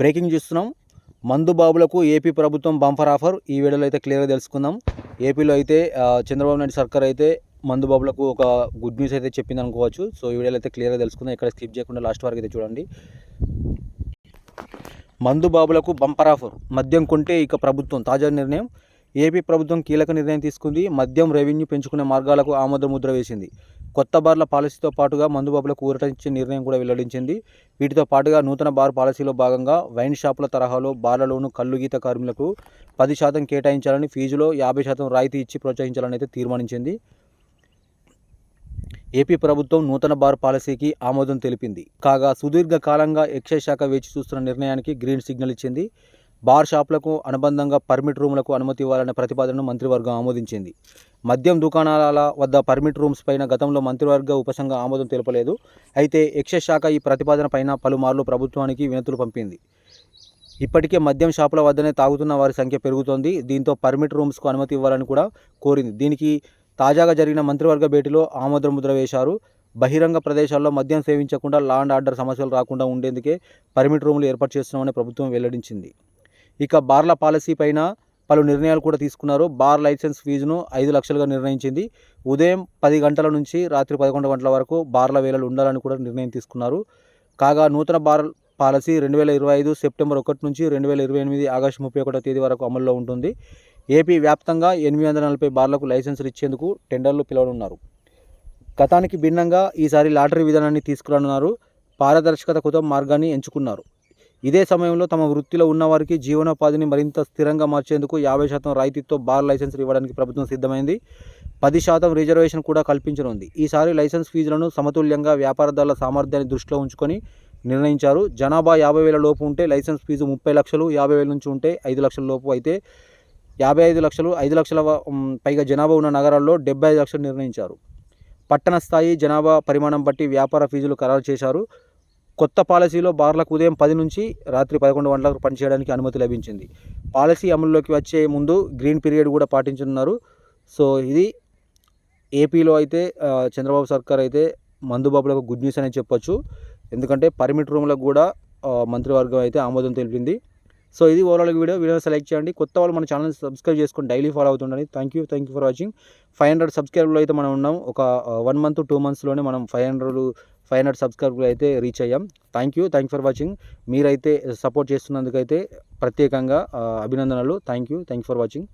Breaking చూస్తున్నాం. మందు బాబులకు ఏపీ ప్రభుత్వం బంపర్ ఆఫర్. ఈ వీడియోలో అయితే క్లియర్గా తెలుసుకుందాం. ఏపీలో అయితే చంద్రబాబు నాయుడు సర్కార్ అయితే మందు బాబులకు ఒక గుడ్ న్యూస్ అయితే చెప్పింది అనుకోవచ్చు. సో ఈ వీడియోలో అయితే క్లియర్గా తెలుసుకుందాం. ఇక్కడ స్కిప్ చేయకుండా లాస్ట్ వరకు అయితే చూడండి. మందు బాబులకు బంపర్ ఆఫర్. మద్యం కొంటే ఇక ప్రభుత్వం తాజా నిర్ణయం. ఏపీ ప్రభుత్వం కీలక నిర్ణయం తీసుకుంది. మద్యం రెవెన్యూ పెంచుకునే మార్గాలకు ఆమోద ముద్ర వేసింది. కొత్త బార్ల పాలసీతో పాటుగా మందు బాబులకు ఊరటించే నిర్ణయం కూడా వెల్లడించింది. వీటితో పాటుగా నూతన బార్ పాలసీలో భాగంగా వైన్ షాపుల తరహాలో బార్లలోను కళ్ళు కార్మికులకు పది శాతం కేటాయించాలని ఫీజులో యాభై శాతం రాయితీ ఇచ్చి ప్రోత్సహించాలని అయితే తీర్మానించింది. ఏపీ ప్రభుత్వం నూతన బార్ పాలసీకి ఆమోదం తెలిపింది. కాగా సుదీర్ఘ కాలంగా ఎక్సైజ్ శాఖ వేచి చూస్తున్న నిర్ణయానికి గ్రీన్ సిగ్నల్ ఇచ్చింది. బార్ షాపులకు అనుబంధంగా పర్మిట్ రూములకు అనుమతి ఇవ్వాలనే ప్రతిపాదనను మంత్రివర్గం ఆమోదించింది. మద్యం దుకాణాల వద్ద పర్మిట్ రూమ్స్ పైన గతంలో మంత్రివర్గ ఉపసంఘ ఆమోదం తెలపలేదు. అయితే ఎక్సైజ్ శాఖ ఈ ప్రతిపాదన పైన పలుమార్లు ప్రభుత్వానికి వినతులు పంపింది. ఇప్పటికే మద్యం షాపుల వద్దనే తాగుతున్న వారి సంఖ్య పెరుగుతోంది. దీంతో పర్మిట్ రూమ్స్కు అనుమతి ఇవ్వాలని కూడా కోరింది. దీనికి తాజాగా జరిగిన మంత్రివర్గ భేటీలో ఆమోద ముద్ర వేశారు. బహిరంగ ప్రదేశాల్లో మద్యం సేవించకుండా లా అండ్ ఆర్డర్ సమస్యలు రాకుండా ఉండేందుకే పర్మిట్ రూములు ఏర్పాటు చేస్తున్నామని ప్రభుత్వం వెల్లడించింది. ఇక బార్ల పాలసీ పైన పలు నిర్ణయాలు కూడా తీసుకున్నారు. బార్ లైసెన్స్ ఫీజును ఐదు లక్షలుగా నిర్ణయించింది. ఉదయం పది గంటల నుంచి రాత్రి పదకొండు గంటల వరకు బార్ల వేళలు ఉండాలని కూడా నిర్ణయం తీసుకున్నారు. కాగా నూతన బార్ పాలసీ రెండు వేల ఇరవై ఐదు సెప్టెంబర్ ఒకటి నుంచి రెండు వేల ఇరవై ఎనిమిది ఆగస్టు ముప్పై ఒకటో తేదీ వరకు అమల్లో ఉంటుంది. ఏపీ వ్యాప్తంగా ఎనిమిది వందల నలభై బార్లకు లైసెన్సులు ఇచ్చేందుకు టెండర్లు పిలవనున్నారు. గతానికి భిన్నంగా ఈసారి లాటరీ విధానాన్ని తీసుకురానున్నారు. పారదర్శకత కొత్త మార్గాన్ని ఎంచుకున్నారు. ఇదే సమయంలో తమ వృత్తిలో ఉన్నవారికి జీవనోపాధిని మరింత స్థిరంగా మార్చేందుకు యాభై శాతం రాయితీతో బార్ లైసెన్సులు ఇవ్వడానికి ప్రభుత్వం సిద్ధమైంది. పది శాతం రిజర్వేషన్ కూడా కల్పించనుంది. ఈసారి లైసెన్స్ ఫీజులను సమతుల్యంగా వ్యాపారదారుల సామర్థ్యాన్ని దృష్టిలో ఉంచుకొని నిర్ణయించారు. జనాభా యాభై వేల లోపు ఉంటే లైసెన్స్ ఫీజు ముప్పై లక్షలు యాభై వేల నుంచి ఉంటే ఐదు లక్షల లోపు అయితే యాభై ఐదు లక్షలు ఐదు లక్షల పైగా జనాభా ఉన్న నగరాల్లో డెబ్బై ఐదు లక్షలు నిర్ణయించారు. పట్టణ స్థాయి జనాభా పరిమాణం బట్టి వ్యాపార ఫీజులు ఖరారు చేశారు. కొత్త పాలసీలో బార్లకు ఉదయం పది నుంచి రాత్రి పదకొండు గంటలకు పనిచేయడానికి అనుమతి లభించింది. పాలసీ అమలులోకి వచ్చే ముందు గ్రీన్ పీరియడ్ కూడా పాటించనున్నారు. సో ఇది ఏపీలో అయితే చంద్రబాబు సర్కార్ అయితే మందుబాబులకు గుడ్ న్యూస్ అని చెప్పొచ్చు. ఎందుకంటే పర్మిట్ రూమ్లకు కూడా మంత్రివర్గం అయితే ఆమోదం తెలిపింది. సో ఇది ఓవరాల్ వీడియో. వీడియో సెలెక్ట్ చేయండి. కొత్త వాళ్ళు మన ఛానల్ సబ్స్క్రైబ్ చేసుకొని daily follow అవుతుండండి. Thank you thank you for watching five hundred సబ్స్క్రైబర్లో అయితే మనం ఉన్నాం. ఒక వన్ మంత్ టూ మంత్స్లోనే మనం ఫైవ్ హండ్రెడ్ ఫైవ్ హండ్రెడ్ సబ్స్క్రైబర్లు అయితే రీచ్ అయ్యాం. Thank you thank for watching మీరైతే సపోర్ట్ చేస్తున్నందుకైతే ప్రత్యేకంగా అభినందనలు. Thank you thank for watching